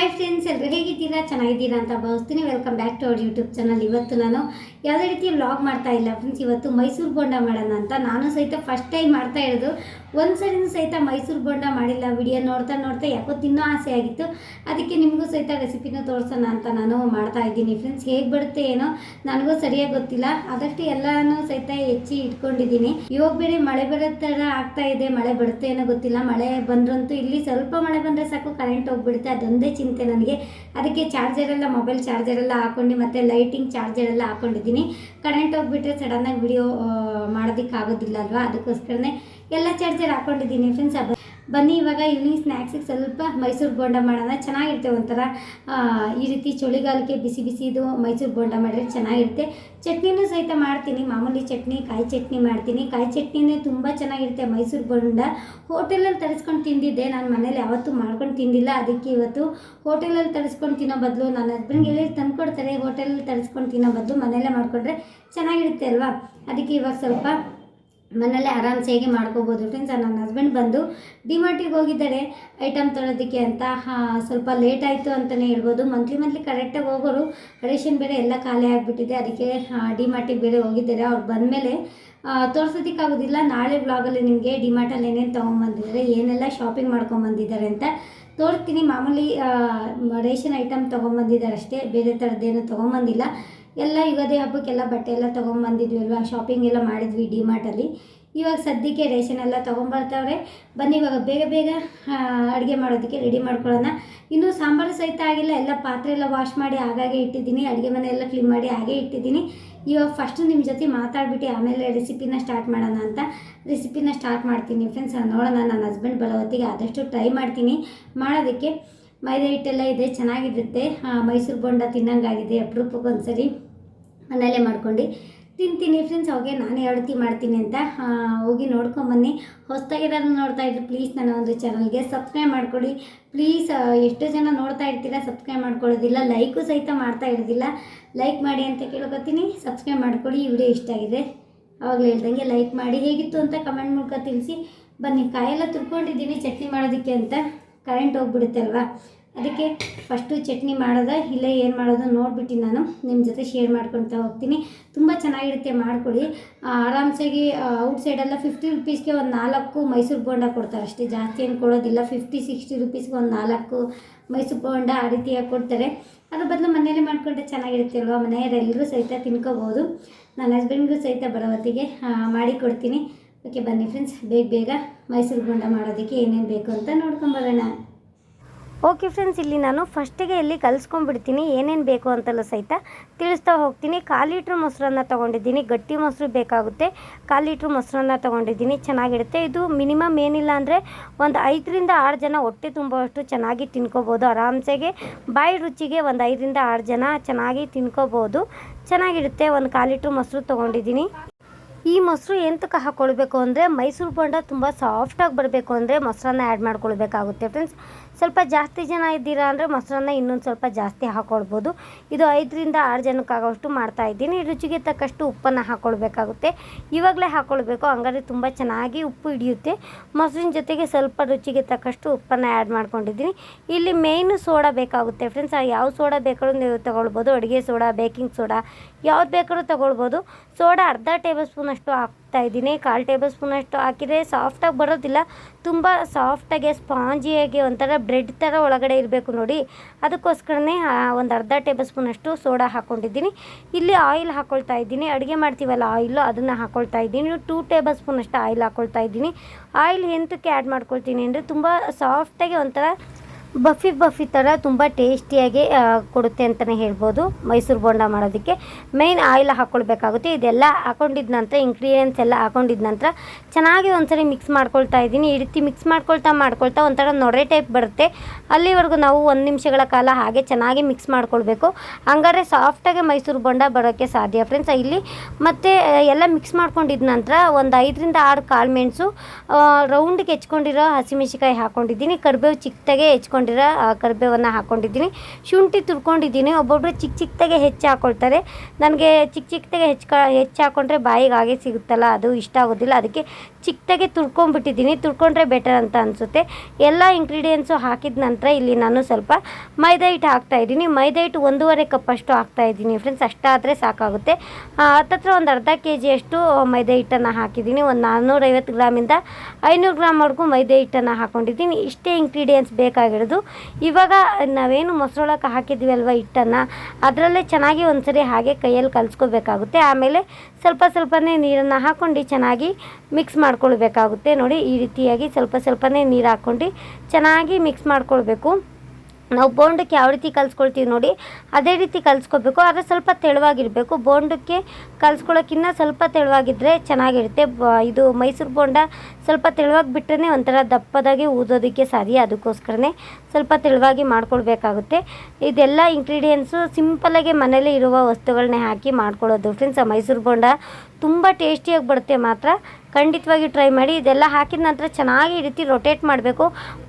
Hi friends ಎಲ್ಲರೂ ಹೇಗಿದ್ದೀರಾ? ಚೆನ್ನಾಗಿದ್ದೀರಾ ಅಂತ ಭಾವಿಸ್ತೀನಿ. Welcome back to our YouTube channel ಇವತ್ತು ನಾನು ಯಾವುದೇ ರೀತಿ ವ್ಲಾಗ್ ಮಾಡ್ತಾ ಇಲ್ಲ ಫ್ರೆಂಡ್ಸ್ ಇವತ್ತು ಮೈಸೂರು ಬೋಂಡ ಮಾಡೋಣ ಅಂತ ನಾನು ಸಹಿತ ಫಸ್ಟ್ ಟೈಮ್ ಮಾಡ್ತಾ ಇರೋದು. ಒಂದು ಸರಿನೂ ಸಹಿತ ಮೈಸೂರು ಬೋಂಡ ಮಾಡಿಲ್ಲ. ವಿಡಿಯೋ ನೋಡ್ತಾ ನೋಡ್ತಾ ಯಾಕೋ ತಿನ್ನೋ ಆಸೆ ಆಗಿತ್ತು. ಅದಕ್ಕೆ ನಿಮಗೂ ಸಹಿತ ರೆಸಿಪಿನ ತೋರಿಸೋಣ ಅಂತ ನಾನು ಮಾಡ್ತಾ ಇದ್ದೀನಿ ಫ್ರೆಂಡ್ಸ್ ಹೇಗೆ ಬರುತ್ತೆ ಏನೋ ನನಗೂ ಸರಿಯಾಗಿ ಗೊತ್ತಿಲ್ಲ. ಆದಷ್ಟು ಎಲ್ಲನೂ ಸಹಿತ ಹೆಚ್ಚಿ ಇಟ್ಕೊಂಡಿದ್ದೀನಿ. ಇವಾಗ ಬೇರೆ ಮಳೆ ಬರೋ ಥರ ಆಗ್ತಾ ಇದೆ. ಮಳೆ ಬರುತ್ತೆ ಏನೋ ಗೊತ್ತಿಲ್ಲ. ಮಳೆ ಬಂದ್ರಂತೂ ಇಲ್ಲಿ ಸ್ವಲ್ಪ ಮಳೆ ಬಂದರೆ ಸಾಕು ಕರೆಂಟ್ ಹೋಗ್ಬಿಡುತ್ತೆ. ಅದೊಂದೇ ಚಿಂತೆ ನನಗೆ. ಅದಕ್ಕೆ ಚಾರ್ಜರೆಲ್ಲ ಮೊಬೈಲ್ ಚಾರ್ಜರೆಲ್ಲ ಹಾಕೊಂಡು ಮತ್ತೆ ಲೈಟಿಂಗ್ ಚಾರ್ಜರೆಲ್ಲ ಹಾಕೊಂಡಿದ್ದೀನಿ. ಕರೆಂಟ್ ಹೋಗ್ಬಿಟ್ರೆ ಸಡನ್ನಾಗಿ ವಿಡಿಯೋ ಮಾಡೋದಕ್ಕಾಗೋದಿಲ್ಲ ಅಲ್ವಾ? ಅದಕ್ಕೋಸ್ಕರನೇ ಎಲ್ಲ ಚಾರ್ಜರ್ ಹಾಕೊಂಡಿದ್ದೀನಿ ಫ್ರೆಂಡ್ಸ್ ಬನ್ನಿ, ಇವಾಗ ಈವ್ನಿಂಗ್ ಸ್ನ್ಯಾಕ್ಸಿಗೆ ಸ್ವಲ್ಪ ಮೈಸೂರು ಬೋಂಡ ಮಾಡೋಣ. ಚೆನ್ನಾಗಿರುತ್ತೆ ಒಂಥರ ಈ ರೀತಿ ಚಳಿಗಾಲಕ್ಕೆ ಬಿಸಿ ಬಿಸಿದು ಮೈಸೂರು ಬೋಂಡ ಮಾಡಿದ್ರೆ ಚೆನ್ನಾಗಿರುತ್ತೆ. ಚಟ್ನಿನೂ ಸಹಿತ ಮಾಡ್ತೀನಿ. ಮಾಮೂಲಿ ಚಟ್ನಿ, ಕಾಯಿ ಚಟ್ನಿ ಮಾಡ್ತೀನಿ. ಕಾಯಿ ಚಟ್ನಿನೇ ತುಂಬ ಚೆನ್ನಾಗಿರುತ್ತೆ ಮೈಸೂರು ಬೋಂಡ. ಹೋಟೆಲಲ್ಲಿ ತರಿಸ್ಕೊಂಡು ತಿಂದಿದ್ದೆ. ನಾನು ಮನೇಲಿ ಯಾವತ್ತೂ ಮಾಡ್ಕೊಂಡು ತಿಂದಿಲ್ಲ. ಅದಕ್ಕೆ ಇವತ್ತು ಹೋಟೆಲಲ್ಲಿ ತರಿಸ್ಕೊಂಡು ತಿನ್ನೋ ಬದಲು ನನ್ನ ಹಸ್ಬೆಂಡ್ಗೆ ತಂದು ಕೊಡ್ತಾರೆ. ಹೋಟೆಲಲ್ಲಿ ತರಿಸ್ಕೊಂಡು ತಿನ್ನೋ ಬದಲು ಮನೆಯಲ್ಲೇ ಮಾಡಿಕೊಂಡ್ರೆ ಚೆನ್ನಾಗಿರುತ್ತೆ ಅಲ್ವಾ? ಅದಕ್ಕೆ ಇವಾಗ ಸ್ವಲ್ಪ ಮನೇಲೆ ಆರಾಮ್ಸೆ ಹೇಗೆ ಮಾಡ್ಕೋಬೋದು? ಫ್ರೆಂಡ್ಸ್ ನನ್ನ ಹಸ್ಬೆಂಡ್ ಬಂದು ಡಿಮಾರ್ಟಿಗೆ ಹೋಗಿದ್ದಾರೆ. ಐಟಮ್ ತೊಳೋದಕ್ಕೆ ಅಂತ ಸ್ವಲ್ಪ ಲೇಟ್ ಆಯಿತು ಅಂತಲೇ ಹೇಳ್ಬೋದು. ಮಂತ್ಲಿ ಮಂತ್ಲಿ ಕರೆಕ್ಟಾಗಿ ಹೋಗೋರು ರೇಷನ್ ಬೇರೆ ಎಲ್ಲ ಖಾಲಿ ಆಗಿಬಿಟ್ಟಿದೆ. ಅದಕ್ಕೆ ಡಿಮಾರ್ಟಿಗೆ ಬೇರೆ ಹೋಗಿದ್ದಾರೆ. ಅವ್ರು ಬಂದಮೇಲೆ ತೋರ್ಸೋದಕ್ಕಾಗೋದಿಲ್ಲ ನಾಳೆ ಬ್ಲಾಗಲ್ಲಿ ನಿಮಗೆ ಡಿಮಾರ್ಟಲ್ಲಿ ಏನೇನು ತೊಗೊಂಬಂದಿದ್ದಾರೆ, ಏನೆಲ್ಲ ಶಾಪಿಂಗ್ ಮಾಡ್ಕೊಂಬಂದಿದ್ದಾರೆ ಅಂತ ತೋರಿಸ್ತೀನಿ. ಮಾಮೂಲಿ ರೇಷನ್ ಐಟಮ್ ತೊಗೊಂಬಂದಿದ್ದಾರೆ ಅಷ್ಟೇ ಬೇರೆ ಥರದ್ದೇನು ತೊಗೊಂಬಂದಿಲ್ಲ. ಎಲ್ಲ ಯುಗಾದಿ ಹಬ್ಬಕ್ಕೆಲ್ಲ ಬಟ್ಟೆ ಎಲ್ಲ ತೊಗೊಂಬಂದಿದ್ವಿ ಅಲ್ವಾ ಶಾಪಿಂಗ್ ಎಲ್ಲ ಮಾಡಿದ್ವಿ ಡಿಮಾರ್ಟಲ್ಲಿ ಇವಾಗ ಸದ್ಯಕ್ಕೆ ರೇಷನ್ ಎಲ್ಲ ತೊಗೊಂಬರ್ತವ್ರೆ. ಬನ್ನಿ, ಇವಾಗ ಬೇಗ ಬೇಗ ಅಡುಗೆ ಮಾಡೋದಕ್ಕೆ ರೆಡಿ ಮಾಡ್ಕೊಳ್ಳೋಣ. ಇನ್ನೂ ಸಾಂಬಾರು ಸಹಿತ ಆಗಿಲ್ಲ. ಎಲ್ಲ ಪಾತ್ರೆ ಎಲ್ಲ ವಾಶ್ ಮಾಡಿ ಆಗಾಗೆ ಇಟ್ಟಿದ್ದೀನಿ. ಅಡುಗೆ ಮನೆ ಎಲ್ಲ ಕ್ಲೀನ್ ಮಾಡಿ ಹಾಗೆ ಇಟ್ಟಿದ್ದೀನಿ. ಇವಾಗ ಫಸ್ಟು ನಿಮ್ಮ ಜೊತೆ ಮಾತಾಡ್ಬಿಟ್ಟು ಆಮೇಲೆ ರೆಸಿಪಿನ ಸ್ಟಾರ್ಟ್ ಮಾಡೋಣ ಅಂತ. ರೆಸಿಪಿನ ಸ್ಟಾರ್ಟ್ ಮಾಡ್ತೀನಿ. ಫ್ರೆಂಡ್ಸ್ ನೋಡೋಣ. ನನ್ನ ಹಸ್ಬೆಂಡ್ ಬರೋ ಹೊತ್ತಿಗೆ ಆದಷ್ಟು ಟ್ರೈ ಮಾಡ್ತೀನಿ. ಮಾಡೋದಕ್ಕೆ ಮೈದಾ ಹಿಟ್ಟೆಲ್ಲ ಇದೆ, ಚೆನ್ನಾಗಿರುತ್ತೆ. ಮೈಸೂರು ಬೋಂಡ ತಿನ್ನಂಗಾಗಿದೆ, ಅಪರೂಪಕ್ಕೆ ಒಂದ್ಸರಿ. ಮನೆಯಲ್ಲೇ ಮಾಡ್ಕೊಂಡು ತಿಂತೀನಿ ಫ್ರೆಂಡ್ಸ್ ಅವಾಗೆ ನಾನು ಯಾವ ಮಾಡ್ತೀನಿ ಅಂತ. ಹೋಗಿ ನೋಡ್ಕೊಂಬನ್ನಿ ಹೊಸ್ದಾಗಿರೋದು ನೋಡ್ತಾ ಇದ್ರು ಪ್ಲೀಸ್ ನನ್ನ ಒಂದು ಚಾನಲ್ಗೆ ಸಬ್ಸ್ಕ್ರೈಬ್ ಮಾಡ್ಕೊಡಿ. ಪ್ಲೀಸ್ ಎಷ್ಟು ಜನ ನೋಡ್ತಾ ಇರ್ತೀರಾ ಸಬ್ಸ್ಕ್ರೈಬ್ ಮಾಡ್ಕೊಳ್ಳೋದಿಲ್ಲ. ಲೈಕು ಸಹಿತ ಮಾಡ್ತಾ ಇರೋದಿಲ್ಲ. ಲೈಕ್ ಮಾಡಿ ಅಂತ ಕೇಳ್ಕೊತೀನಿ. ಸಬ್ಸ್ಕ್ರೈಬ್ ಮಾಡ್ಕೊಡಿ, ಈ ವಿಡಿಯೋ ಇಷ್ಟ ಆಗಿದೆ. ಅವಾಗಲೇ ಹೇಳ್ದಂಗೆ ಲೈಕ್ ಮಾಡಿ. ಹೇಗಿತ್ತು ಅಂತ ಕಮೆಂಟ್ ಮೂಲಕ ತಿಳಿಸಿ. ಬನ್ನಿ, ಕಾಯೆಲ್ಲ ತುರ್ಕೊಂಡಿದ್ದೀನಿ ಚಟ್ನಿ ಮಾಡೋದಕ್ಕೆ ಅಂತ. ಕರೆಂಟ್ ಹೋಗ್ಬಿಡುತ್ತೆ ಅಲ್ವಾ? ಅದಕ್ಕೆ ಫಸ್ಟು ಚಟ್ನಿ ಮಾಡೋದ, ಇಲ್ಲ ಏನು ಮಾಡೋದು ನೋಡ್ಬಿಟ್ಟು ನಾನು ನಿಮ್ಮ ಜೊತೆ ಶೇರ್ ಮಾಡ್ಕೊಳ್ತಾ ಹೋಗ್ತೀನಿ. ತುಂಬ ಚೆನ್ನಾಗಿರುತ್ತೆ ಮಾಡ್ಕೊಳ್ಳಿ ಆರಾಮ್ಸಾಗಿ ಔಟ್ ಸೈಡೆಲ್ಲ ಫಿಫ್ಟಿ ರುಪೀಸ್ಗೆ ಒಂದು ನಾಲ್ಕು ಮೈಸೂರು ಬೋಂಡ ಕೊಡ್ತಾರೆ. ಅಷ್ಟೇ ಜಾಸ್ತಿ ಏನು ಕೊಡೋದಿಲ್ಲ. ಫಿಫ್ಟಿ ಸಿಕ್ಸ್ಟಿ ರುಪೀಸ್ಗೆ ಒಂದು ನಾಲ್ಕು ಮೈಸೂರು ಬೋಂಡ ಆ ರೀತಿಯಾಗಿ ಕೊಡ್ತಾರೆ. ಅದ್ರ ಬದಲು ಮನೇಲಿ ಮಾಡಿಕೊಂಡ್ರೆ ಚೆನ್ನಾಗಿರುತ್ತೆ ಅಲ್ವಾ? ಮನೆಯವರೆಲ್ಲರೂ ಸಹಿತ ತಿನ್ಕೋಬೋದು. ನನ್ನ ಹಸ್ಬೆಂಡ್ಗೂ ಸಹಿತ ಬರೋ ಹೊತ್ತಿಗೆ ಮಾಡಿ ಓಕೆ, ಬನ್ನಿ ಫ್ರೆಂಡ್ಸ್ ಬೇಗ ಬೇಗ ಮೈಸೂರು ಬೋಂಡ ಮಾಡೋದಕ್ಕೆ ಏನೇನು ಬೇಕು ಅಂತ ನೋಡ್ಕೊಂಬರೋಣ ಓಕೆ ಫ್ರೆಂಡ್ಸ್ ಇಲ್ಲಿ ನಾನು ಫಸ್ಟಿಗೆ ಇಲ್ಲಿ ಕಲಿಸ್ಕೊಂಡ್ಬಿಡ್ತೀನಿ. ಏನೇನು ಬೇಕು ಅಂತೆಲ್ಲ ಸಹಿತ ತಿಳಿಸ್ತಾ ಹೋಗ್ತೀನಿ. ಕಾಲು ಲೀಟ್ರ್ ಮೊಸರನ್ನ ತೊಗೊಂಡಿದ್ದೀನಿ. ಗಟ್ಟಿ ಮೊಸರು ಬೇಕಾಗುತ್ತೆ. ಕಾಲು ಲೀಟ್ರ್ ಮೊಸರನ್ನ ತೊಗೊಂಡಿದ್ದೀನಿ. ಚೆನ್ನಾಗಿರುತ್ತೆ. ಇದು ಮಿನಿಮಮ್ ಏನಿಲ್ಲ ಅಂದರೆ ಒಂದು ಐದರಿಂದ ಆರು ಜನ ಹೊಟ್ಟೆ ತುಂಬುವಷ್ಟು ಚೆನ್ನಾಗಿ ತಿನ್ಕೋಬೋದು. ಆರಾಮ್ಸೆಗೆ ಬಾಯಿ ರುಚಿಗೆ ಒಂದು ಐದರಿಂದ ಆರು ಜನ ಚೆನ್ನಾಗಿ ತಿನ್ಕೋಬೋದು. ಚೆನ್ನಾಗಿರುತ್ತೆ. ಒಂದು ಕಾಲು ಲೀಟ್ರ್ ಮೊಸರು ತೊಗೊಂಡಿದ್ದೀನಿ. ಈ ಮೊಸರು ಎಂತಕ್ಕೆ ಹಾಕ್ಕೊಳ್ಬೇಕು ಅಂದರೆ ಮೈಸೂರು ಬೋಂಡ ತುಂಬ ಸಾಫ್ಟಾಗಿ ಬರಬೇಕು ಅಂದರೆ ಮೊಸರನ್ನ ಆ್ಯಡ್ ಮಾಡ್ಕೊಳ್ಬೇಕಾಗುತ್ತೆ ಫ್ರೆಂಡ್ಸ್ ಸ್ವಲ್ಪ ಜಾಸ್ತಿ ಜನ ಇದ್ದೀರಾ ಅಂದರೆ ಮೊಸರನ್ನ ಇನ್ನೊಂದು ಸ್ವಲ್ಪ ಜಾಸ್ತಿ ಹಾಕ್ಕೊಳ್ಬೋದು ಇದು ಐದರಿಂದ ಆರು ಜನಕ್ಕಾಗೋಷ್ಟು ಮಾಡ್ತಾ ಇದ್ದೀನಿ. ರುಚಿಗೆ ತಕ್ಕಷ್ಟು ಉಪ್ಪನ್ನು ಹಾಕ್ಕೊಳ್ಬೇಕಾಗುತ್ತೆ ಇವಾಗಲೇ ಹಾಕ್ಕೊಳ್ಬೇಕು ಹಂಗಾದ್ರೆ ತುಂಬ ಚೆನ್ನಾಗಿ ಉಪ್ಪು ಹಿಡಿಯುತ್ತೆ. ಮೊಸರಿನ ಜೊತೆಗೆ ಸ್ವಲ್ಪ ರುಚಿಗೆ ತಕ್ಕಷ್ಟು ಉಪ್ಪನ್ನು ಆ್ಯಡ್ ಮಾಡ್ಕೊಂಡಿದ್ದೀನಿ. ಇಲ್ಲಿ ಮೇಯ್ನು ಸೋಡಾ ಬೇಕಾಗುತ್ತೆ ಫ್ರೆಂಡ್ಸ್ ಯಾವ ಸೋಡಾ ಬೇಕಾದ್ರೂ ನೀವು ತಗೊಳ್ಬೋದು. ಅಡುಗೆ ಸೋಡಾ ಬೇಕಿಂಗ್ ಸೋಡಾ ಯಾವ್ದು ಬೇಕಾದ್ರೂ ತಗೊಳ್ಬೋದು. ಸೋಡಾ ಅರ್ಧ ಟೇಬಲ್ ಸ್ಪೂನಷ್ಟು ಹಾಕ್ತಾ ಇದ್ದೀನಿ. ಕಾಲು ಟೇಬಲ್ ಸ್ಪೂನಷ್ಟು ಹಾಕಿದರೆ ಸಾಫ್ಟಾಗಿ ಬರೋದಿಲ್ಲ. ತುಂಬ ಸಾಫ್ಟಾಗಿ ಸ್ಪಾಂಜಿಯಾಗಿ ಒಂಥರ ಬ್ರೆಡ್ ಥರ ಒಳಗಡೆ ಇರಬೇಕು ನೋಡಿ. ಅದಕ್ಕೋಸ್ಕರನೇ ಒಂದು ಅರ್ಧ ಟೇಬಲ್ ಸ್ಪೂನಷ್ಟು ಸೋಡಾ ಹಾಕ್ಕೊಂಡಿದ್ದೀನಿ ಇಲ್ಲಿ ಆಯಿಲ್ ಹಾಕ್ಕೊಳ್ತಾ ಇದ್ದೀನಿ. ಅಡುಗೆ ಮಾಡ್ತೀವಲ್ಲ ಆಯಿಲು ಅದನ್ನು ಹಾಕ್ಕೊಳ್ತಾ ಇದ್ದೀನಿ. ಟೂ ಟೇಬಲ್ ಸ್ಪೂನಷ್ಟು ಆಯಿಲ್ ಹಾಕ್ಕೊಳ್ತಾ ಇದ್ದೀನಿ. ಆಯಿಲ್ ಎಂತಕ್ಕೆ ಆ್ಯಡ್ ಮಾಡ್ಕೊಳ್ತೀನಿ ಅಂದರೆ ತುಂಬ ಸಾಫ್ಟಾಗಿ ಒಂಥರ ಬಫಿ ಬಫಿ ಥರ ತುಂಬ ಟೇಸ್ಟಿಯಾಗಿ ಕೊಡುತ್ತೆ ಅಂತಲೇ ಹೇಳ್ಬೋದು, ಮೈಸೂರು ಬೋಂಡ ಮಾಡೋದಕ್ಕೆ. ಮೇಯ್ನ್ ಆಯಿಲ್ ಹಾಕ್ಕೊಳ್ಬೇಕಾಗುತ್ತೆ ಇದೆಲ್ಲ ಹಾಕೊಂಡಿದ ನಂತರ ಇಂಗ್ರೀಡಿಯೆಂಟ್ಸ್ ಎಲ್ಲ ಹಾಕೊಂಡಿದ ನಂತರ ಚೆನ್ನಾಗಿ ಒಂದ್ಸರಿ ಮಿಕ್ಸ್ ಮಾಡ್ಕೊಳ್ತಾ ಇದ್ದೀನಿ. ಈ ರೀತಿ ಮಿಕ್ಸ್ ಮಾಡ್ಕೊಳ್ತಾ ಮಾಡ್ಕೊಳ್ತಾ ಒಂಥರ ನೊರೆ ಟೈಪ್ ಬರುತ್ತೆ. ಅಲ್ಲಿವರೆಗೂ ನಾವು ಒಂದು ನಿಮಿಷಗಳ ಕಾಲ ಹಾಗೆ ಚೆನ್ನಾಗಿ ಮಿಕ್ಸ್ ಮಾಡ್ಕೊಳ್ಬೇಕು. ಹಂಗಾದ್ರೆ ಸಾಫ್ಟಾಗಿ ಮೈಸೂರು ಬೋಂಡ ಬರೋಕ್ಕೆ ಸಾಧ್ಯ ಫ್ರೆಂಡ್ಸ್ ಇಲ್ಲಿ ಮತ್ತು ಎಲ್ಲ ಮಿಕ್ಸ್ ಮಾಡ್ಕೊಂಡಿದ ನಂತರ ಒಂದು ಐದರಿಂದ ಆರು ಕಾಳು ಮೆಣಸು ರೌಂಡ್ಗೆ ಹೆಚ್ಕೊಂಡಿರೋ ಹಸಿಮೆಣಸಿಕಾಯಿ ಹಾಕ್ಕೊಂಡಿದ್ದೀನಿ ಕರ್ಬೇವು ಚಿಕ್ಕದಾಗೆ ಹೆಚ್ಕೊಂಡಿರೋ ಆ, ಕರಿಬೇವನ್ನು ಹಾಕ್ಕೊಂಡಿದ್ದೀನಿ ಶುಂಠಿ ತುರ್ಕೊಂಡಿದ್ದೀನಿ. ಒಬ್ಬೊಬ್ಬರು ಚಿಕ್ಕ ಚಿಕ್ಕದಾಗೆ ಹೆಚ್ಚು ಹಾಕ್ಕೊಳ್ತಾರೆ ನನಗೆ ಚಿಕ್ಕ ಚಿಕ್ಕದಾಗೆ ಹೆಚ್ಚು ಹೆಚ್ಚು ಹಾಕ್ಕೊಂಡ್ರೆ ಬಾಯಿಗೆ ಹಾಗೆ ಸಿಗುತ್ತಲ್ಲ ಅದು ಇಷ್ಟ ಆಗೋದಿಲ್ಲ. ಅದಕ್ಕೆ ಚಿಕ್ಕದಾಗಿ ತುರ್ಕೊಂಡ್ಬಿಟ್ಟಿದ್ದೀನಿ, ತುರ್ಕೊಂಡ್ರೆ ಬೆಟರ್ ಅಂತ ಅನಿಸುತ್ತೆ. ಎಲ್ಲ ಇಂಗ್ರೀಡಿಯೆಂಟ್ಸು ಹಾಕಿದ ನಂತರ ಇಲ್ಲಿ ನಾನು ಸ್ವಲ್ಪ ಮೈದಾ ಹಿಟ್ಟು ಹಾಕ್ತಾ ಇದ್ದೀನಿ. ಮೈದಾ ಹಿಟ್ಟು ಒಂದೂವರೆ ಕಪ್ಪಷ್ಟು ಹಾಕ್ತಾ ಇದ್ದೀನಿ ಫ್ರೆಂಡ್ಸ್ ಅಷ್ಟಾದರೆ ಸಾಕಾಗುತ್ತೆ. ಹತ್ತತ್ರ ಒಂದು ಅರ್ಧ ಕೆ ಜಿಯಷ್ಟು ಮೈದಾ ಹಿಟ್ಟನ್ನು ಹಾಕಿದ್ದೀನಿ. ಒಂದು ನಾನ್ನೂರೈವತ್ತು ಗ್ರಾಮಿಂದ ಐನೂರು ಗ್ರಾಮ್ವರೆಗೂ ಮೈದಾ ಹಿಟ್ಟನ್ನು ಹಾಕ್ಕೊಂಡಿದ್ದೀನಿ ಇಷ್ಟೇ ಇಂಗ್ರೀಡಿಯೆಂಟ್ಸ್ ಬೇಕಾಗಿರೋದು. ಇವಾಗ ನಾವೇನು ಮೊಸರೊಳಕ್ಕೆ ಹಾಕಿದ್ವಿ ಅಲ್ವಾ ಹಿಟ್ಟನ್ನು? ಅದರಲ್ಲೇ ಚೆನ್ನಾಗಿ ಒಂದ್ಸರಿ ಹಾಗೆ ಕೈಯಲ್ಲಿ ಕಲಿಸ್ಕೋಬೇಕಾಗುತ್ತೆ. ಆಮೇಲೆ ಸ್ವಲ್ಪ ಸ್ವಲ್ಪನೇ ನೀರನ್ನು ಹಾಕ್ಕೊಂಡು ಚೆನ್ನಾಗಿ ಮಿಕ್ಸ್ ಮಾಡ್ಕೊಳ್ಬೇಕಾಗುತ್ತೆ. ನೋಡಿ, ಈ ರೀತಿಯಾಗಿ ಸ್ವಲ್ಪ ಸ್ವಲ್ಪನೇ ನೀರು ಹಾಕ್ಕೊಂಡು ಚೆನ್ನಾಗಿ ಮಿಕ್ಸ್ ಮಾಡ್ಕೊಳ್ಬೇಕು. ನಾವು ಬೋಂಡಕ್ಕೆ ಯಾವ ರೀತಿ ಕಲಿಸ್ಕೊಳ್ತೀವಿ ನೋಡಿ, ಅದೇ ರೀತಿ ಕಲಿಸ್ಕೋಬೇಕು ಆದರೆ ಸ್ವಲ್ಪ ತೆಳುವಾಗಿರಬೇಕು. ಬೋಂಡಕ್ಕೆ ಕಲಿಸ್ಕೊಳ್ಳೋಕ್ಕಿಂತ ಸ್ವಲ್ಪ ತೆಳುವಾಗಿದ್ದರೆ ಚೆನ್ನಾಗಿರುತ್ತೆ. ಇದು ಮೈಸೂರು ಬೋಂಡ ಸ್ವಲ್ಪ ತೆಳುವಾಗಿ ಬಿಟ್ಟರೆ ಒಂಥರ ದಪ್ಪದಾಗಿ ಊದೋದಕ್ಕೆ ಸಾಧ್ಯ. ಅದಕ್ಕೋಸ್ಕರನೇ ಸ್ವಲ್ಪ ತೆಳುವಾಗಿ ಮಾಡ್ಕೊಳ್ಬೇಕಾಗುತ್ತೆ. ಇದೆಲ್ಲ ಇಂಗ್ರೀಡಿಯೆಂಟ್ಸು ಸಿಂಪಲಾಗಿ ಮನೇಲಿ ಇರುವ ವಸ್ತುಗಳನ್ನೇ ಹಾಕಿ ಮಾಡ್ಕೊಳ್ಳೋದು. ಫ್ರೆಂಡ್ಸ್ ಮೈಸೂರು ಬೋಂಡ ತುಂಬ ಟೇಸ್ಟಿಯಾಗಿ ಬರುತ್ತೆ ಮಾತ್ರ. ಖಂಡಿತವಾಗಿ ಟ್ರೈ ಮಾಡಿ. ಇದೆಲ್ಲ ಹಾಕಿದ ನಂತರ ಚೆನ್ನಾಗಿ ಈ ರೀತಿ ರೊಟೇಟ್ ಮಾಡಬೇಕು.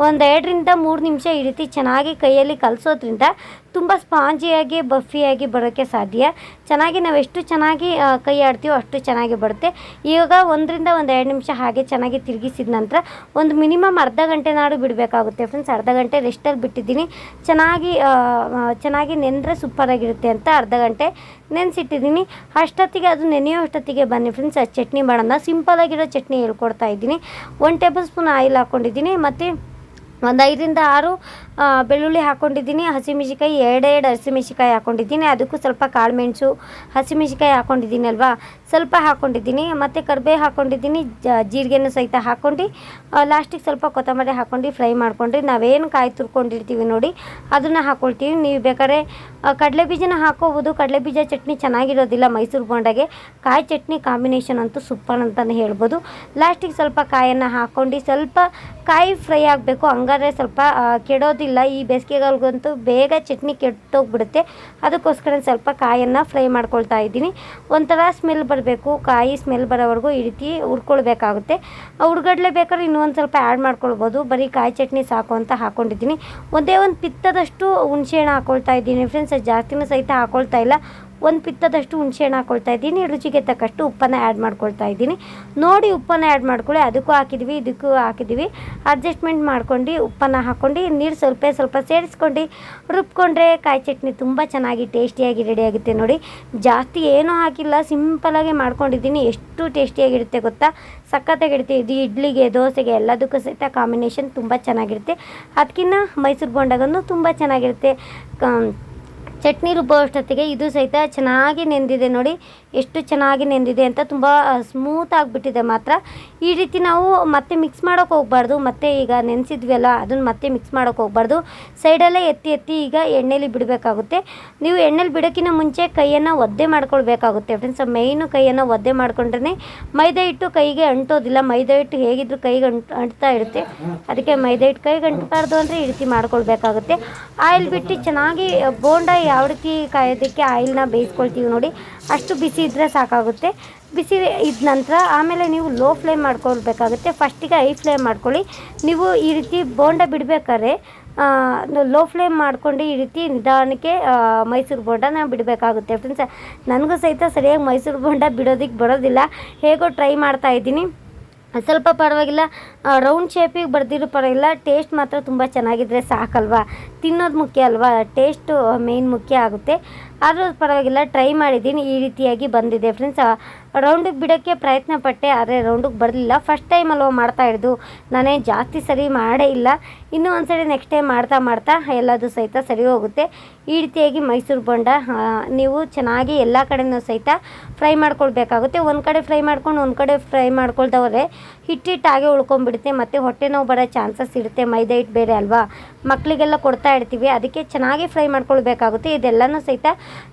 ಒಂದು ಎರಡರಿಂದ ಮೂರು ನಿಮಿಷ ಈ ರೀತಿ ಚೆನ್ನಾಗಿ ಕೈಯಲ್ಲಿ ಕಲಿಸೋದ್ರಿಂದ ತುಂಬ ಸ್ಪಾಂಜಿಯಾಗಿ ಬಫಿಯಾಗಿ ಬರೋಕ್ಕೆ ಸಾಧ್ಯ. ಚೆನ್ನಾಗಿ ನಾವು ಎಷ್ಟು ಚೆನ್ನಾಗಿ ಕೈ ಆಡ್ತೀವೋ ಅಷ್ಟು ಚೆನ್ನಾಗಿ ಬರುತ್ತೆ. ಇವಾಗ ಒಂದರಿಂದ ಒಂದು ಎರಡು ನಿಮಿಷ ಹಾಗೆ ಚೆನ್ನಾಗಿ ತಿರುಗಿಸಿದ ನಂತರ ಒಂದು ಮಿನಿಮಮ್ ಅರ್ಧ ಗಂಟೆ ನಾಡು ಬಿಡಬೇಕಾಗುತ್ತೆ ಫ್ರೆಂಡ್ಸ್ ಅರ್ಧ ಗಂಟೆ ರೆಸ್ಟಲ್ಲಿ ಬಿಟ್ಟಿದ್ದೀನಿ. ಚೆನ್ನಾಗಿ ಚೆನ್ನಾಗಿ ನೆನೆದ್ರೆ ಸೂಪರಾಗಿರುತ್ತೆ ಅಂತ ಅರ್ಧ ಗಂಟೆ ನೆನೆಸಿಟ್ಟಿದ್ದೀನಿ. ಅಷ್ಟೊತ್ತಿಗೆ ಅದು ನೆನೆಯೋ ಅಷ್ಟೊತ್ತಿಗೆ ಬನ್ನಿ ಫ್ರೆಂಡ್ಸ್ ಆ ಚಟ್ನಿ ಮಾಡೋಣ. ಸಿಂಪಲಾಗಿರೋ ಚಟ್ನಿ ಹೇಳ್ಕೊಡ್ತಾ ಇದ್ದೀನಿ. ಒನ್ ಟೇಬಲ್ ಸ್ಪೂನ್ ಆಯಿಲ್ ಹಾಕ್ಕೊಂಡಿದ್ದೀನಿ ಮತ್ತು ಒಂದು ಐದರಿಂದ ಆರು ಬೆಳ್ಳುಳ್ಳಿ ಹಾಕ್ಕೊಂಡಿದ್ದೀನಿ ಹಸಿಮೆಣ್ಸಿಕಾಯಿ ಎರಡೆರಡು ಹಸಿಮೆಣ್ಸಿಕಾಯಿ ಹಾಕ್ಕೊಂಡಿದ್ದೀನಿ ಅದಕ್ಕೂ ಸ್ವಲ್ಪ ಕಾಳುಮೆಣಸು ಹಸಿಮೆಣ್ಸಿಕಾಯಿ ಹಾಕ್ಕೊಂಡಿದ್ದೀನಿ ಅಲ್ವಾ? ಸ್ವಲ್ಪ ಹಾಕ್ಕೊಂಡಿದ್ದೀನಿ ಮತ್ತು ಕರಿಬೇವು ಹಾಕ್ಕೊಂಡಿದ್ದೀನಿ ಜೀರಿಗೆನೂ ಸಹಿತ ಹಾಕ್ಕೊಂಡು ಲಾಸ್ಟಿಗೆ ಸ್ವಲ್ಪ ಕೊತ್ತಂಬರಿ ಹಾಕ್ಕೊಂಡು ಫ್ರೈ ಮಾಡ್ಕೊಂಡ್ರಿ. ನಾವೇನು ಕಾಯಿ ತುರ್ಕೊಂಡಿರ್ತೀವಿ ನೋಡಿ ಅದನ್ನು ಹಾಕ್ಕೊಳ್ತೀವಿ ನೀವು ಬೇಕಾದ್ರೆ ಕಡಲೆ ಬೀಜನ ಹಾಕೋಬೋದು. ಕಡಲೆ ಬೀಜ ಚಟ್ನಿ ಚೆನ್ನಾಗಿರೋದಿಲ್ಲ ಮೈಸೂರು ಬೋಂಡಾಗೆ ಕಾಯಿ ಚಟ್ನಿ ಕಾಂಬಿನೇಷನ್ ಅಂತೂ ಸೂಪರ್ ಅಂತಲೇ ಹೇಳ್ಬೋದು. ಲಾಸ್ಟಿಗೆ ಸ್ವಲ್ಪ ಕಾಯನ್ನು ಹಾಕ್ಕೊಂಡು ಸ್ವಲ್ಪ ಕಾಯಿ ಫ್ರೈ ಆಗಬೇಕು. ಹಂಗಾದ್ರೆ ಸ್ವಲ್ಪ ಆ, ಕೆಡೋದಿಲ್ಲ ಈ ಬೇಸಿಗೆಗಾಲಗಂತೂ ಬೇಗ ಚಟ್ನಿ ಕೆಟ್ಟೋಗ್ಬಿಡುತ್ತೆ. ಅದಕ್ಕೋಸ್ಕರ ಸ್ವಲ್ಪ ಕಾಯನ್ನು ಫ್ರೈ ಮಾಡ್ಕೊಳ್ತಾ ಇದ್ದೀನಿ. ಒಂಥರ ಸ್ಮೆಲ್ ಬರಬೇಕು. ಕಾಯಿ ಸ್ಮೆಲ್ ಬರೋವರೆಗೂ ಈ ರೀತಿ ಹುರ್ಕೊಳ್ಬೇಕಾಗುತ್ತೆ. ಹುರ್ಗಡ್ಲೆ ಬೇಕಾದ್ರೆ ಇನ್ನೂ ಒಂದು ಸ್ವಲ್ಪ ಆ್ಯಡ್ ಮಾಡ್ಕೊಳ್ಬೋದು. ಬರೀ ಕಾಯಿ ಚಟ್ನಿ ಸಾಕು ಅಂತ ಹಾಕ್ಕೊಂಡಿದ್ದೀನಿ ಒಂದೇ ಒಂದು ಪಿತ್ತದಷ್ಟು ಹುಣಸೆಹಣ್ಣು ಹಾಕ್ಕೊಳ್ತಾ ಇದ್ದೀನಿ. ಫ್ರೆಂಡ್ಸ್ ಜಾಸ್ತಿನೂ ಸಹಿತ ಹಾಕ್ಕೊಳ್ತಾ ಇಲ್ಲ. ಒಂದು ಪಿತ್ತದಷ್ಟು ಹುಣಸೆಹಣ್ಣು ಹಾಕ್ಕೊಳ್ತಾ ಇದ್ದೀನಿ, ರುಚಿಗೆ ತಕ್ಕಷ್ಟು ಉಪ್ಪನ್ನು ಆ್ಯಡ್ ಮಾಡ್ಕೊಳ್ತಾ ಇದ್ದೀನಿ. ನೋಡಿ ಉಪ್ಪನ್ನು ಆ್ಯಡ್ ಮಾಡ್ಕೊಳ್ಳಿ, ಅದಕ್ಕೂ ಹಾಕಿದ್ವಿ, ಇದಕ್ಕೂ ಹಾಕಿದ್ವಿ. ಅಡ್ಜಸ್ಟ್ಮೆಂಟ್ ಮಾಡ್ಕೊಂಡು ಉಪ್ಪನ್ನು ಹಾಕ್ಕೊಂಡು ನೀರು ಸ್ವಲ್ಪ ಸ್ವಲ್ಪ ಸೇರಿಸ್ಕೊಂಡು, ರುಬ್ಕೊಂಡ್ರೆ ಕಾಯಿ ಚಟ್ನಿ ತುಂಬ ಚೆನ್ನಾಗಿ ಟೇಸ್ಟಿಯಾಗಿ ರೆಡಿ ಆಗುತ್ತೆ ನೋಡಿ. ಜಾಸ್ತಿ ಏನೂ ಹಾಕಿಲ್ಲ ಸಿಂಪಲಾಗಿ ಮಾಡ್ಕೊಂಡಿದ್ದೀನಿ. ಎಷ್ಟು ಟೇಸ್ಟಿಯಾಗಿರುತ್ತೆ ಗೊತ್ತಾ? ಸಖತ್ತಾಗಿರುತ್ತೆ. ಇದು ಇಡ್ಲಿಗೆ, ದೋಸೆಗೆ ಎಲ್ಲದಕ್ಕೂ ಸಹಿತ ಕಾಂಬಿನೇಷನ್ ತುಂಬ ಚೆನ್ನಾಗಿರುತ್ತೆ. ಅದಕ್ಕಿಂತ ಮೈಸೂರು ಬೋಂಡಾಗನ್ನು ತುಂಬ ಚೆನ್ನಾಗಿರುತ್ತೆ. ಚಟ್ನಿ ರುಬ್ಬೋ ಅಷ್ಟೊತ್ತಿಗೆ ಇದು ಸಹಿತ ಚೆನ್ನಾಗಿ ನೆಂದಿದೆ ನೋಡಿ. ಎಷ್ಟು ಚೆನ್ನಾಗಿ ನೆಂದಿದೆ ಅಂತ ತುಂಬ ಸ್ಮೂತ್ ಆಗಿಬಿಟ್ಟಿದೆ ಮಾತ್ರ. ಈ ರೀತಿ ನಾವು ಮತ್ತೆ ಮಿಕ್ಸ್ ಮಾಡೋಕೆ ಹೋಗ್ಬಾರ್ದು. ಮತ್ತೆ ಈಗ ನೆನೆಸಿದ್ವಲ್ಲ, ಅದನ್ನು ಮತ್ತೆ ಮಿಕ್ಸ್ ಮಾಡೋಕೆ ಹೋಗ್ಬಾರ್ದು. ಸೈಡಲ್ಲೇ ಎತ್ತಿ ಎತ್ತಿ ಈಗ ಎಣ್ಣೆಲಿ ಬಿಡಬೇಕಾಗುತ್ತೆ. ನೀವು ಎಣ್ಣೆಲಿ ಬಿಡೋಕ್ಕಿಂತ ಮುಂಚೆ ಕೈಯನ್ನು ಒದ್ದೆ ಮಾಡ್ಕೊಳ್ಬೇಕಾಗುತ್ತೆ. ಫ್ರೆಂಡ್ಸ್ ಮೈನು ಕೈಯನ್ನು ಒದ್ದೆ ಮಾಡ್ಕೊಂಡ್ರೆ ಮೈದಾ ಹಿಟ್ಟು ಕೈಗೆ ಅಂಟೋದಿಲ್ಲ. ಮೈದಾ ಹಿಟ್ಟು ಹೇಗಿದ್ರು ಕೈಗೆ ಅಂಟು, ಅಂಟ್ತಾ ಇರುತ್ತೆ. ಅದಕ್ಕೆ ಮೈದಾ ಹಿಟ್ಟು ಕೈಗೆ ಅಂಟಬಾರ್ದು ಅಂದರೆ ಈ ರೀತಿ ಮಾಡ್ಕೊಳ್ಬೇಕಾಗುತ್ತೆ. ಆಯಿಲ್ ಬಿಟ್ಟು ಚೆನ್ನಾಗಿ ಬೋಂಡ ಯಾವ ರೀತಿ ಕಾಯೋದಕ್ಕೆ ಆಯಿಲ್ನ ಬೇಯಿಸ್ಕೊಳ್ತೀವಿ ನೋಡಿ. ಅಷ್ಟು ಬಿಸಿ ಇದ್ದರೆ ಸಾಕಾಗುತ್ತೆ. ಬಿಸಿ ಇದ್ದ ನಂತರ ಆಮೇಲೆ ನೀವು ಲೋ ಫ್ಲೇಮ್ ಮಾಡ್ಕೊಳ್ಬೇಕಾಗುತ್ತೆ. ಫಸ್ಟಿಗೆ ಐ ಫ್ಲೇಮ್ ಮಾಡ್ಕೊಳ್ಳಿ. ನೀವು ಈ ರೀತಿ ಬೋಂಡ ಬಿಡಬೇಕಾದ್ರೆ ಲೋ ಫ್ಲೇಮ್ ಮಾಡ್ಕೊಂಡು ಈ ರೀತಿ ನಿಧಾನಕ್ಕೆ ಮೈಸೂರು ಬೋಂಡನ ಬಿಡಬೇಕಾಗುತ್ತೆ. ಫ್ರೆಂಡ್ಸ್, ನನಗೂ ಸಹಿತ ಸರಿಯಾಗಿ ಮೈಸೂರು ಬೋಂಡ ಬಿಡೋದಕ್ಕೆ ಬರೋದಿಲ್ಲ. ಹೇಗೋ ಟ್ರೈ ಮಾಡ್ತಾ ಇದ್ದೀನಿ. ಸ್ವಲ್ಪ ಪರವಾಗಿಲ್ಲ. ರೌಂಡ್ ಶೇಪಿಗೆ ಬರ್ದಿರೋ ಪರವಾಗಿಲ್ಲ. ಟೇಸ್ಟ್ ಮಾತ್ರ ತುಂಬ ಚೆನ್ನಾಗಿದ್ರೆ ಸಾಕಲ್ವಾ? ತಿನ್ನೋದು ಮುಖ್ಯ ಅಲ್ವಾ? ಟೇಸ್ಟು ಮೇಯ್ನ್ ಮುಖ್ಯ ಆಗುತ್ತೆ. ಆದರೂ ಪರವಾಗಿಲ್ಲ. ಟ್ರೈ ಮಾಡಿದ್ದೀನಿ. ಈ ರೀತಿಯಾಗಿ ಬಂದಿದೆ ಫ್ರೆಂಡ್ಸ್ ರೌಂಡಿಗೆ ಬಿಡೋಕ್ಕೆ ಪ್ರಯತ್ನ ಪಟ್ಟೆ, ಆದರೆ ರೌಂಡಿಗೆ ಬರಲಿಲ್ಲ. ಫಸ್ಟ್ ಟೈಮ್ ಅಲ್ವ ಮಾಡ್ತಾ ಇದ್ದು ನಾನೇ ಜಾಸ್ತಿ ಸರಿ ಮಾಡೇ ಇಲ್ಲ. ಇನ್ನೂ ಒಂದ್ಸರಿ ನೆಕ್ಸ್ಟ್ ಟೈಮ್ ಮಾಡ್ತಾ ಮಾಡ್ತಾ ಎಲ್ಲದು ಸಹಿತ ಸರಿ ಹೋಗುತ್ತೆ. ಈ ರೀತಿಯಾಗಿ ಮೈಸೂರು ಬೋಂಡ ನೀವು ಚೆನ್ನಾಗಿ ಎಲ್ಲ ಕಡೆನೂ ಸಹಿತ ಫ್ರೈ ಮಾಡ್ಕೊಳ್ಬೇಕಾಗುತ್ತೆ. ಒಂದು ಕಡೆ ಫ್ರೈ ಮಾಡ್ಕೊಂಡು, ಒಂದು ಕಡೆ ಫ್ರೈ ಮಾಡ್ಕೊಳ್ದವ್ರೆ ಹಿಟ್ಟಿಟ್ಟಾಗೆ ಉಳ್ಕೊಂಡ್ಬಿಡುತ್ತೆ, ಮತ್ತು ಹೊಟ್ಟೆ ನೋವು ಬರೋ ಚಾನ್ಸಸ್ ಇರುತ್ತೆ, ಮೈದಾ ಹಿಟ್ಟು ಬೇರೆ ಅಲ್ವಾ? ಮಕ್ಕಳಿಗೆಲ್ಲ ಕೊಡ್ತಾ ಇರ್ತೀವಿ, ಅದಕ್ಕೆ ಚೆನ್ನಾಗಿ ಫ್ರೈ ಮಾಡ್ಕೊಳ್ಬೇಕಾಗುತ್ತೆ. ಇದೆಲ್ಲನೂ ಸಹಿತ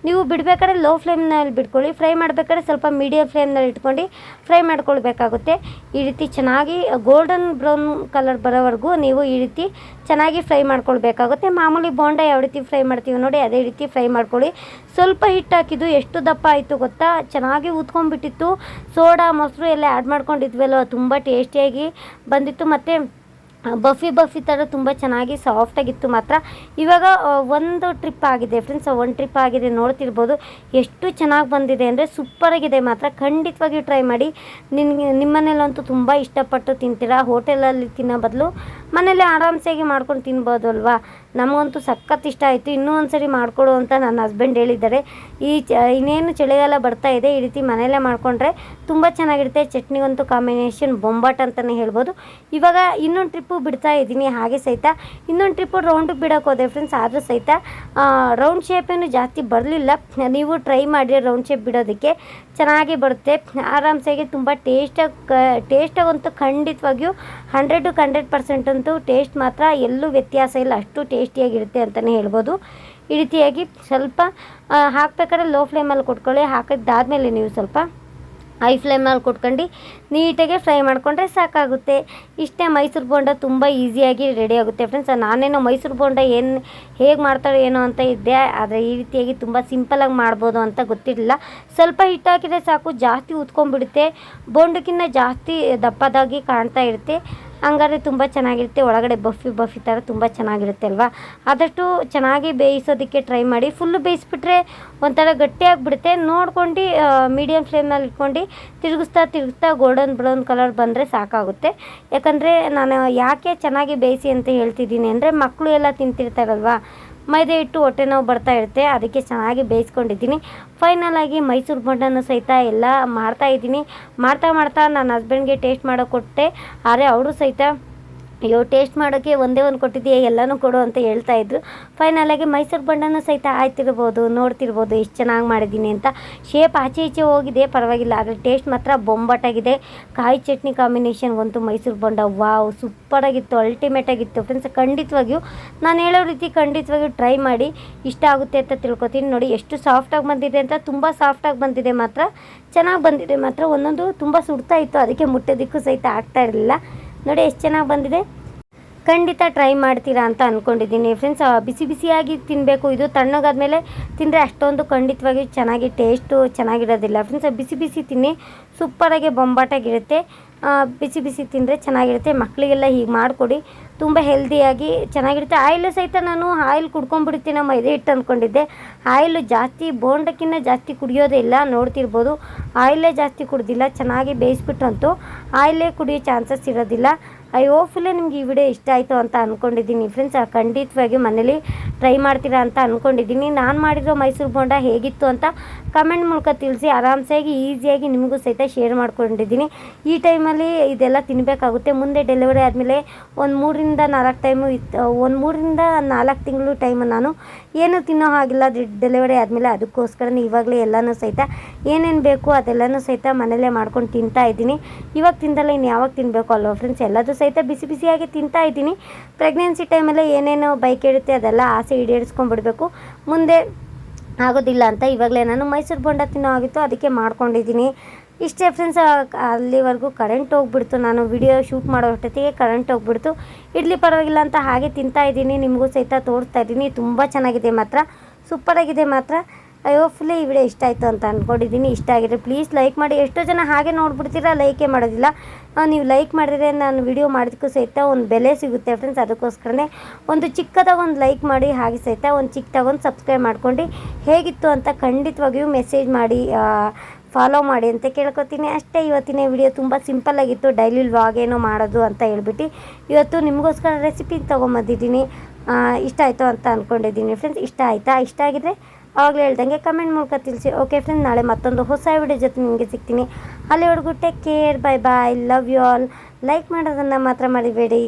ನೀವು ಬಿಡಬೇಕಾದ್ರೆ ಲೋ ಫ್ಲೇಮ್ನಲ್ಲಿ ಬಿಟ್ಕೊಳ್ಳಿ, ಫ್ರೈ ಮಾಡಬೇಕಾದ್ರೆ ಸ್ವಲ್ಪ ಮೀಡಿಯಮ್ ಫ್ಲೇಮ್ನಲ್ಲಿ ಇಟ್ಕೊಂಡು ಫ್ರೈ ಮಾಡ್ಕೊಳ್ಬೇಕಾಗುತ್ತೆ. ಈ ರೀತಿ ಚೆನ್ನಾಗಿ ಗೋಲ್ಡನ್ ಬ್ರೌನ್ ಕಲರ್ ಬರೋವರೆಗೂ ನೀವು ಈ ರೀತಿ ಚೆನ್ನಾಗಿ ಫ್ರೈ ಮಾಡ್ಕೊಳ್ಬೇಕಾಗುತ್ತೆ. ಮಾಮೂಲಿ ಬೋಂಡ ಯಾವ ರೀತಿ ಫ್ರೈ ಮಾಡ್ತೀವಿ ನೋಡಿ, ಅದೇ ರೀತಿ ಫ್ರೈ ಮಾಡ್ಕೊಳ್ಳಿ. ಸ್ವಲ್ಪ ಹಿಟ್ಟು ಹಾಕಿದ್ದು ಎಷ್ಟು ದಪ್ಪ ಆಯಿತು ಗೊತ್ತಾ? ಚೆನ್ನಾಗಿ ಉತ್ಕೊಂಡ್ಬಿಟ್ಟಿತ್ತು ಸೋಡಾ, ಮೊಸರು ಎಲ್ಲ ಆ್ಯಡ್ ಮಾಡ್ಕೊಂಡಿದ್ವಲ್ಲ, ತುಂಬ ಟೇಸ್ಟಿಯಾಗಿ ಬಂದಿತ್ತು. ಮತ್ತು ಬಫಿ ಬಫಿ ಥರ ತುಂಬ ಚೆನ್ನಾಗಿ ಸಾಫ್ಟಾಗಿತ್ತು ಮಾತ್ರ. ಇವಾಗ ಒಂದು ಟ್ರಿಪ್ ಆಗಿದೆ ಫ್ರೆಂಡ್ಸ್ ಒಂದು ಟ್ರಿಪ್ ಆಗಿದೆ, ನೋಡ್ತಿರ್ಬೋದು. ಎಷ್ಟು ಚೆನ್ನಾಗಿ ಬಂದಿದೆ ಅಂದರೆ ಸೂಪರಾಗಿದೆ ಮಾತ್ರ. ಖಂಡಿತವಾಗಿ ಟ್ರೈ ಮಾಡಿ. ನಿನಗೆ ನಿಮ್ಮನೇಲಂತೂ ತುಂಬ ಇಷ್ಟಪಟ್ಟು ತಿಂತೀರಾ? ಹೋಟೆಲಲ್ಲಿ ತಿನ್ನೋ ಬದಲು ಮನೇಲಿ ಆರಾಮ್ಸಾಗಿ ಮಾಡ್ಕೊಂಡು ತಿನ್ಬೋದು ಅಲ್ವಾ? ನಮಗಂತೂ ಸಖತ್ ಇಷ್ಟ ಆಯಿತು. ಇನ್ನೂ ಒಂದ್ಸರಿ ಮಾಡಿಕೊಡು ಅಂತ ನನ್ನ ಹಸ್ಬೆಂಡ್ ಹೇಳಿದ್ದಾರೆ. ಈ ಚ, ಇನ್ನೇನು ಚಳಿಗಾಲ ಬರ್ತಾ ಇದೆ, ಈ ರೀತಿ ಮನೆಯಲ್ಲೇ ಮಾಡಿಕೊಂಡ್ರೆ ತುಂಬ ಚೆನ್ನಾಗಿರುತ್ತೆ. ಚಟ್ನಿಗಂತೂ ಕಾಂಬಿನೇಷನ್ ಬೊಂಬಾಟ್ ಅಂತಲೇ ಹೇಳ್ಬೋದು. ಇವಾಗ ಇನ್ನೊಂದು ಟ್ರಿಪ್ಪು ಬಿಡ್ತಾ ಇದ್ದೀನಿ, ಹಾಗೆ ಸಹಿತ. ಇನ್ನೊಂದು ಟ್ರಿಪ್ಪು ರೌಂಡಿಗೆ ಬಿಡೋಕೆ ಹೋದೆ ಫ್ರೆಂಡ್ಸ್ ಆದರೂ ಸಹಿತ. ರೌಂಡ್ ಶೇಪೇನು ಜಾಸ್ತಿ ಬರಲಿಲ್ಲ. ನೀವು ಟ್ರೈ ಮಾಡಿ ರೌಂಡ್ ಶೇಪ್ ಬಿಡೋದಕ್ಕೆ ಚೆನ್ನಾಗಿ ಬರುತ್ತೆ. ಆರಾಮ್ಸಾಗಿ ತುಂಬ ಟೇಸ್ಟಾಗಿ ಟೇಸ್ಟಾಗಂತೂ ಖಂಡಿತವಾಗಿಯೂ ಹಂಡ್ರೆಡ್ ಟು ಹಂಡ್ರೆಡ್ ಪರ್ಸೆಂಟ್ ಅಂತೂ ಟೇಸ್ಟ್ ಮಾತ್ರ, ಎಲ್ಲೂ ವ್ಯತ್ಯಾಸ ಇಲ್ಲ, ಅಷ್ಟು ಟೇಸ್ಟಿಯಾಗಿರುತ್ತೆ ಅಂತಲೇ ಹೇಳ್ಬೋದು. ಈ ರೀತಿಯಾಗಿ ಸ್ವಲ್ಪ ಹಾಕಬೇಕಾದ್ರೆ ಲೋ ಫ್ಲೇಮಲ್ಲಿ ಕೊಟ್ಕೊಳ್ಳಿ, ಹಾಕಿದ್ದಾದ್ಮೇಲೆ ನೀವು ಸ್ವಲ್ಪ ಹೈ ಫ್ಲೇಮಲ್ಲಿ ಕೊಟ್ಕೊಂಡು ನೀಟಾಗೆ ಫ್ರೈ ಮಾಡಿಕೊಂಡ್ರೆ ಸಾಕಾಗುತ್ತೆ. ಇಷ್ಟೇ ಮೈಸೂರು ಬೋಂಡ ತುಂಬ ಈಸಿಯಾಗಿ ರೆಡಿ ಆಗುತ್ತೆ ಫ್ರೆಂಡ್ಸ್ ನಾನೇನೋ ಮೈಸೂರು ಬೋಂಡ ಏನು ಹೇಗೆ ಮಾಡ್ತಾಳೆ ಏನೋ ಅಂತ ಇದ್ದೆ. ಆದರೆ ಈ ರೀತಿಯಾಗಿ ತುಂಬ ಸಿಂಪಲಾಗಿ ಮಾಡ್ಬೋದು ಅಂತ ಗೊತ್ತಿರಲಿಲ್ಲ. ಸ್ವಲ್ಪ ಹಿಟ್ಟು ಹಾಕಿದರೆ ಸಾಕು, ಜಾಸ್ತಿ ಉತ್ಕೊಂಡ್ಬಿಡುತ್ತೆ. ಬೋಂಡಕ್ಕಿಂತ ಜಾಸ್ತಿ ದಪ್ಪದಾಗಿ ಕಾಣ್ತಾ ಇರುತ್ತೆ. ಹಂಗಾದ್ರೆ ತುಂಬ ಚೆನ್ನಾಗಿರುತ್ತೆ. ಒಳಗಡೆ ಬಫಿ ಬಫಿ ಥರ ತುಂಬ ಚೆನ್ನಾಗಿರುತ್ತೆ ಅಲ್ವಾ? ಆದಷ್ಟು ಚೆನ್ನಾಗಿ ಬೇಯಿಸೋದಕ್ಕೆ ಟ್ರೈ ಮಾಡಿ. ಫುಲ್ಲು ಬೇಯಿಸ್ಬಿಟ್ರೆ ಒಂಥರ ಗಟ್ಟಿಯಾಗಿಬಿಡುತ್ತೆ ನೋಡ್ಕೊಂಡು ಮೀಡಿಯಮ್ ಫ್ಲೇಮ್ನಲ್ಲಿ ಇಟ್ಕೊಂಡು ತಿರುಗಿಸ್ತಾ ತಿರುಗಿಸ್ತಾ ಗೋಲ್ಡನ್ ಬ್ರೌನ್ ಕಲರ್ ಬಂದರೆ ಸಾಕಾಗುತ್ತೆ. ಯಾಕಂದರೆ ನಾನು ಯಾಕೆ ಚೆನ್ನಾಗಿ ಬೇಯಿಸಿ ಅಂತ ಹೇಳ್ತಿದ್ದೀನಿ ಅಂದರೆ ಮಕ್ಕಳು ಎಲ್ಲ ತಿಂತಿರ್ತಾರಲ್ವಾ? ಮೈದೆ ಹಿಟ್ಟು ಹೊಟ್ಟೆ ನೋವು ಬರ್ತಾ ಇರುತ್ತೆ. ಅದಕ್ಕೆ ಚೆನ್ನಾಗಿ ಬೇಯಿಸ್ಕೊಂಡಿದ್ದೀನಿ. ಫೈನಲ್ ಆಗಿ ಮೈಸೂರು ಬೊಂಡನ್ನು ಸಹಿತ ಎಲ್ಲ ಮಾಡ್ತಾ ಇದ್ದೀನಿ. ಮಾಡ್ತಾ ಮಾಡ್ತಾ ನನ್ನ ಹಸ್ಬೆಂಡ್ಗೆ ಟೇಸ್ಟ್ ಮಾಡೋಕೆ ಕೊಟ್ಟೆ. ಆದರೆ ಅವರು ಸಹಿತ ಅಯ್ಯೋ ಟೇಸ್ಟ್ ಮಾಡೋಕ್ಕೆ ಒಂದೇ ಒಂದು ಕೊಟ್ಟಿದ್ದೀಯ, ಎಲ್ಲನೂ ಕೊಡು ಅಂತ ಹೇಳ್ತಾ ಇದ್ರು. ಫೈನಲಾಗಿ ಮೈಸೂರು ಬಣ್ಣನೂ ಸಹಿತ ಆಯ್ತಿರ್ಬೋದು ನೋಡ್ತಿರ್ಬೋದು ಎಷ್ಟು ಚೆನ್ನಾಗಿ ಮಾಡಿದ್ದೀನಿ ಅಂತ. ಶೇಪ್ ಆಚೆ ಈಚೆ ಹೋಗಿದೆ, ಪರವಾಗಿಲ್ಲ, ಆದರೆ ಟೇಸ್ಟ್ ಮಾತ್ರ ಬೊಂಬಾಟಾಗಿದೆ. ಕಾಯಿ ಚಟ್ನಿ ಕಾಂಬಿನೇಷನ್ ಒಂದು ಮೈಸೂರು ಬಂಡ ವಾವ್ ಸೂಪರಾಗಿತ್ತು ಅಲ್ಟಿಮೇಟ್ ಆಗಿತ್ತು. ಫ್ರೆಂಡ್ಸ್ ಖಂಡಿತವಾಗಿಯೂ ನಾನು ಹೇಳೋ ರೀತಿ ಖಂಡಿತವಾಗಿಯೂ ಟ್ರೈ ಮಾಡಿ, ಇಷ್ಟ ಆಗುತ್ತೆ ಅಂತ ತಿಳ್ಕೊತೀನಿ. ನೋಡಿ, ಎಷ್ಟು ಸಾಫ್ಟಾಗಿ ಬಂದಿದೆ ಅಂತ, ತುಂಬ ಸಾಫ್ಟಾಗಿ ಬಂದಿದೆ ಮಾತ್ರ. ಚೆನ್ನಾಗಿ ಬಂದಿದೆ ಮಾತ್ರ, ಒಂದೊಂದು ತುಂಬ ಸುಡ್ತಾ ಇತ್ತು, ಅದಕ್ಕೆ ಮುಟ್ಟೋದಕ್ಕೂ ಸಹಿತ ಆಗ್ತಾ ಇರಲಿಲ್ಲ. ನೋಡಿ ಎಷ್ಟು ಚೆನ್ನಾಗಿ ಬಂದಿದೆ. ಖಂಡಿತ ಟ್ರೈ ಮಾಡ್ತೀರಾ ಅಂತ ಅಂದ್ಕೊಂಡಿದ್ದೀನಿ ಫ್ರೆಂಡ್ಸ್ ಬಿಸಿ ಬಿಸಿಯಾಗಿ ತಿನ್ನಬೇಕು ಇದು ತಣ್ಣಗಾದ್ಮೇಲೆ ತಿಂದರೆ ಅಷ್ಟೊಂದು ಖಂಡಿತವಾಗಿ ಚೆನ್ನಾಗಿ ಟೇಸ್ಟು ಚೆನ್ನಾಗಿರೋದಿಲ್ಲ. ಫ್ರೆಂಡ್ಸ್ ಬಿಸಿ ಬಿಸಿ ತಿನ್ನಿ. ಸೂಪರಾಗಿ ಬೊಂಬಾಟಾಗಿರುತ್ತೆ ಬಿಸಿ ಬಿಸಿ ತಿಂದರೆ ಚೆನ್ನಾಗಿರುತ್ತೆ. ಮಕ್ಕಳಿಗೆಲ್ಲ ಹೀಗೆ ಮಾಡಿಕೊಡಿ. ತುಂಬ ಹೆಲ್ದಿಯಾಗಿ ಚೆನ್ನಾಗಿರುತ್ತೆ. ಆಯಿಲು ಸಹಿತ ನಾನು ಆಯಿಲ್ ಕುಡ್ಕೊಂಡ್ಬಿಡ್ತೀನಿ ಮೈದೆ ಹಿಟ್ಟು ಅಂದ್ಕೊಂಡಿದ್ದೆ ಆಯಿಲು ಜಾಸ್ತಿ ಬೋಂಡಕ್ಕಿಂತ ಜಾಸ್ತಿ ಕುಡಿಯೋದೇ ಇಲ್ಲ ನೋಡ್ತಿರ್ಬೋದು. ಆಯಿಲೇ ಜಾಸ್ತಿ ಕುಡ್ದಿಲ್ಲ, ಚೆನ್ನಾಗಿ ಬೇಯಿಸ್ಬಿಟ್ರಂತೂ ಆಯಿಲೇ ಕುಡಿಯೋ ಚಾನ್ಸಸ್ ಇರೋದಿಲ್ಲ. ಐ ಹೋಪ್ಫುಲಿ ನಿಮ್ಗೆ ಈ ವಿಡಿಯೋ ಇಷ್ಟ ಆಯಿತು ಅಂತ ಅಂದ್ಕೊಂಡಿದ್ದೀನಿ ಫ್ರೆಂಡ್ಸ್ ಖಂಡಿತವಾಗಿ ಮನೇಲಿ ಟ್ರೈ ಮಾಡ್ತೀರಾ ಅಂತ ಅಂದ್ಕೊಂಡಿದ್ದೀನಿ ನಾನು ಮಾಡಿರೋ ಮೈಸೂರು ಬೋಂಡ ಹೇಗಿತ್ತು ಅಂತ ಕಮೆಂಟ್ ಮೂಲಕ ತಿಳಿಸಿ ಆರಾಮ್ಸಾಗಿ ಈಸಿಯಾಗಿ ನಿಮಗೂ ಸಹಿತ ಶೇರ್ ಮಾಡ್ಕೊಂಡಿದ್ದೀನಿ. ಈ ಟೈಮಲ್ಲಿ ಇದೆಲ್ಲ ತಿನ್ನಬೇಕಾಗುತ್ತೆ ಮುಂದೆ ಡೆಲಿವರಿ ಆದಮೇಲೆ ಒಂದು ಮೂರಿಂದ ನಾಲ್ಕು ಟೈಮು ಒಂದು ಮೂರಿಂದ ನಾಲ್ಕು ತಿಂಗಳು ಟೈಮ್ ನಾನು ಏನು ತಿನ್ನೋ ಹಾಗಿಲ್ಲ. ಡೆಲಿವರಿ ಆದಮೇಲೆ ಅದಕ್ಕೋಸ್ಕರನೇ ಇವಾಗಲೇ ಎಲ್ಲನೂ ಸಹಿತ ಏನೇನು ಬೇಕು ಅದೆಲ್ಲನೂ ಸಹಿತ ಮನೇಲೇ ಮಾಡ್ಕೊಂಡು ತಿಂತಾ ಇದ್ದೀನಿ. ಇವಾಗ ತಿಂದಲ್ಲ ಇನ್ನು ಯಾವಾಗ ತಿನ್ನಬೇಕು ಅಲ್ವಾ ಫ್ರೆಂಡ್ಸ್ ಎಲ್ಲದೂ ಸಹಿತ ಬಿಸಿ ಬಿಸಿಯಾಗಿ ತಿಂತಾ ಇದ್ದೀನಿ. ಪ್ರೆಗ್ನೆನ್ಸಿ ಟೈಮಲ್ಲೇ ಏನೇನು ಬೈಕ್ ಇರುತ್ತೆ ಅದೆಲ್ಲ ಆಸೆ ಈಡೇರಿಸ್ಕೊಂಡ್ಬಿಡ್ಬೇಕು. ಮುಂದೆ ಆಗೋದಿಲ್ಲ ಅಂತ ಇವಾಗಲೇ ನಾನು ಮೈಸೂರು ಬೋಂಡ ತಿನ್ನೋ ಆಗಿತ್ತು, ಅದಕ್ಕೆ ಮಾಡ್ಕೊಂಡಿದ್ದೀನಿ. ಇಷ್ಟೇ ಫ್ರೆಂಡ್ಸ್ ಅಲ್ಲಿವರೆಗೂ ಕರೆಂಟ್ ಹೋಗ್ಬಿಡ್ತು. ನಾನು ವಿಡಿಯೋ ಶೂಟ್ ಮಾಡೋ ಅಷ್ಟೊತ್ತಿಗೆ ಕರೆಂಟ್ ಹೋಗ್ಬಿಡ್ತು. ಇಡ್ಲಿ ಪರವಾಗಿಲ್ಲ ಅಂತ ಹಾಗೆ ತಿಂತಾ ಇದ್ದೀನಿ. ನಿಮಗೂ ಸಹಿತ ತೋರಿಸ್ತಾ ಇದ್ದೀನಿ. ತುಂಬ ಚೆನ್ನಾಗಿದೆ ಮಾತ್ರ. ಸೂಪರಾಗಿದೆ ಮಾತ್ರ. ಹೋಪ್ಫುಲಿ ಈ ವಿಡಿಯೋ ಇಷ್ಟ ಆಯಿತು ಅಂತ ಅಂದ್ಕೊಂಡಿದ್ದೀನಿ ಇಷ್ಟ ಆಗಿದೆ ಪ್ಲೀಸ್ ಲೈಕ್ ಮಾಡಿ. ಎಷ್ಟೋ ಜನ ಹಾಗೆ ನೋಡ್ಬಿಡ್ತೀರಾ ಲೈಕೇ ಮಾಡೋದಿಲ್ಲ. ನೀವು ಲೈಕ್ ಮಾಡಿದ್ರೆ ನಾನು ವಿಡಿಯೋ ಮಾಡೋದಕ್ಕೂ ಸಹಿತ ಒಂದು ಬೆಲೆ ಸಿಗುತ್ತೆ ಫ್ರೆಂಡ್ಸ್ ಅದಕ್ಕೋಸ್ಕರನೇ ಒಂದು ಚಿಕ್ಕದಾಗ ಒಂದು ಲೈಕ್ ಮಾಡಿ, ಹಾಗೆ ಸಹಿತ ಒಂದು ಚಿಕ್ಕದಾಗ ಒಂದು ಸಬ್ಸ್ಕ್ರೈಬ್ ಮಾಡ್ಕೊಂಡು ಹೇಗಿತ್ತು ಅಂತ ಖಂಡಿತವಾಗಿಯೂ ಮೆಸೇಜ್ ಮಾಡಿ ಫಾಲೋ ಮಾಡಿ ಅಂತ ಕೇಳ್ಕೊತೀನಿ. ಅಷ್ಟೇ, ಇವತ್ತಿನ ವಿಡಿಯೋ ತುಂಬ ಸಿಂಪಲ್ ಆಗಿತ್ತು. ಡೈಲಿ ವ್ಲಾಗ್ ಏನೋ ಮಾಡೋದು ಅಂತ ಹೇಳ್ಬಿಟ್ಟು ಇವತ್ತು ನಿಮಗೋಸ್ಕರ ರೆಸಿಪಿ ತೊಗೊಂಬಂದಿದ್ದೀನಿ. ಇಷ್ಟ ಆಯಿತು ಅಂತ ಅಂದ್ಕೊಂಡಿದ್ದೀನಿ ಫ್ರೆಂಡ್ಸ್ ಇಷ್ಟ ಆಯಿತಾ? ಇಷ್ಟ ಆಗಿದ್ರೆ ಆವಾಗಲೇ ಹೇಳ್ದಂಗೆ ಕಮೆಂಟ್ ಮೂಲಕ ತಿಳಿಸಿ. ಓಕೆ ಫ್ರೆಂಡ್ ನಾಳೆ ಮತ್ತೊಂದು ಹೊಸ ವಿಡಿಯೋ ಜೊತೆ ನಿಮಗೆ ಸಿಗ್ತೀನಿ. ಅಲ್ಲಿವರೆಗೂ take care bye bye love you all like ಮಾಡೋದನ್ನು ಮಾತ್ರ ಮರಿಬೇಡಿ.